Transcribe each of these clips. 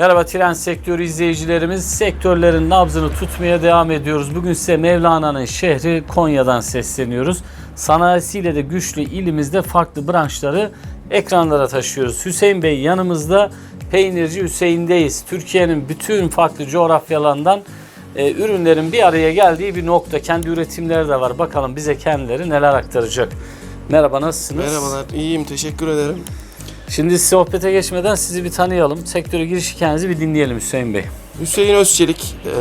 Merhaba tren sektörü izleyicilerimiz. Sektörlerin nabzını tutmaya devam ediyoruz. Bugün size Mevlana'nın şehri Konya'dan sesleniyoruz. Sanayisiyle de güçlü ilimizde farklı branşları ekranlara taşıyoruz. Hüseyin Bey yanımızda Peynirci Hüseyin'deyiz. Türkiye'nin bütün farklı coğrafyalarından e, ürünlerin bir araya geldiği bir nokta. Kendi üretimleri de var. Bakalım bize kendileri neler aktaracak. Merhaba nasılsınız? Merhabalar, iyiyim. Teşekkür ederim. Şimdi sohbete geçmeden sizi bir tanıyalım. Sektöre giriş hikayenizi bir dinleyelim Hüseyin Bey. Hüseyin Özçelik, eee,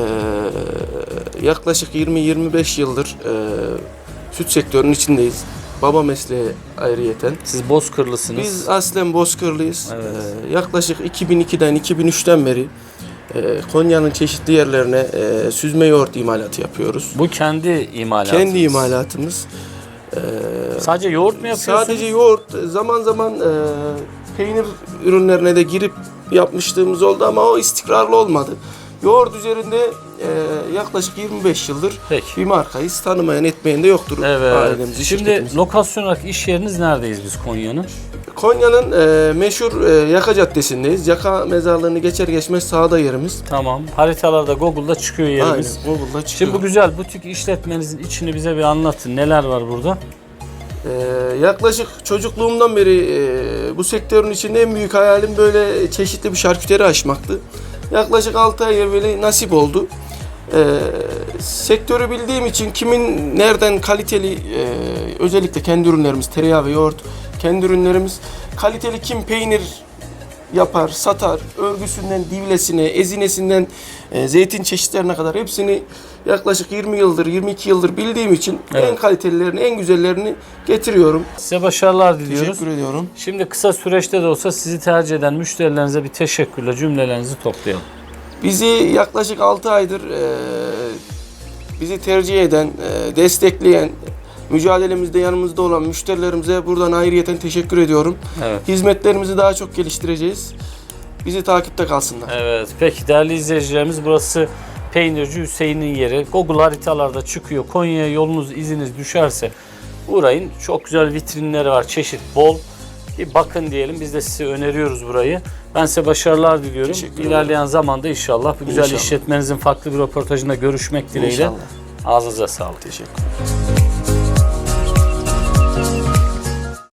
yaklaşık 20-25 yıldır eee, süt sektörünün içindeyiz. Baba mesleği ayrıyeten. Siz Bozkırlısınız. Biz aslen Bozkırlıyız. Evet. Eee, yaklaşık 2002'den 2003'ten beri eee, Konya'nın çeşitli yerlerine süzme yoğurt imalatı yapıyoruz. Bu kendi imalatınız. Kendi imalatımız. Sadece yoğurt mu yapıyorsunuz? Sadece yoğurt, zaman zaman e, peynir ürünlerine de girip yapmışlığımız oldu ama o istikrarlı olmadı. Yoğurt üzerinde e, yaklaşık 25 yıldır Peki. bir markayız. Tanımayan etmeyen de yoktur Evet. ailemizde, Şimdi lokasyon olarak iş yeriniz neredeyiz biz Konya'nın? Konya'nın e, meşhur e, Yaka Caddesi'ndeyiz. Yaka mezarlığını geçer geçmez sağda yerimiz. Tamam. Haritalarda Google'da çıkıyor yerimiz. Aynen. Google'da çıkıyor. Şimdi bu güzel butik işletmenizin içini bize bir anlatın. Neler var burada? Ee, yaklaşık çocukluğumdan beri e, bu sektörün içinde en büyük hayalim böyle çeşitli bir şarküteri açmaktı. Yaklaşık 6 ay evveli nasip oldu. Ee, sektörü bildiğim için kimin nereden kaliteli e, özellikle kendi ürünlerimiz tereyağı ve yoğurt kendi ürünlerimiz kaliteli kim peynir yapar, satar, örgüsünden divlesine, ezinesinden e, zeytin çeşitlerine kadar hepsini yaklaşık 20 yıldır, 22 yıldır bildiğim için Evet. en kalitelilerini, en güzellerini getiriyorum. Size başarılar diliyoruz. Teşekkür ediyorum. Şimdi kısa süreçte de olsa sizi tercih eden müşterilerinize bir teşekkürle cümlelerinizi toplayalım. Bizi yaklaşık 6 aydır e, bizi tercih eden, e, destekleyen, mücadelemizde yanımızda olan müşterilerimize buradan ayrıyeten teşekkür ediyorum. Evet. Hizmetlerimizi daha çok geliştireceğiz. Bizi takipte kalsınlar. Evet. Peki değerli izleyicilerimiz burası Peynirci Hüseyin'in yeri. Google haritalarda çıkıyor. Konya'ya yolunuz iziniz düşerse uğrayın. Çok güzel vitrinleri var. Çeşit bol. Bir bakın diyelim. Biz de size öneriyoruz burayı. Ben size başarılar diliyorum. Ederim. İlerleyen zamanda inşallah bu güzel İnşallah. işletmenizin farklı bir röportajında görüşmek dileğiyle. İnşallah. Ağzınıza sağlık. Teşekkür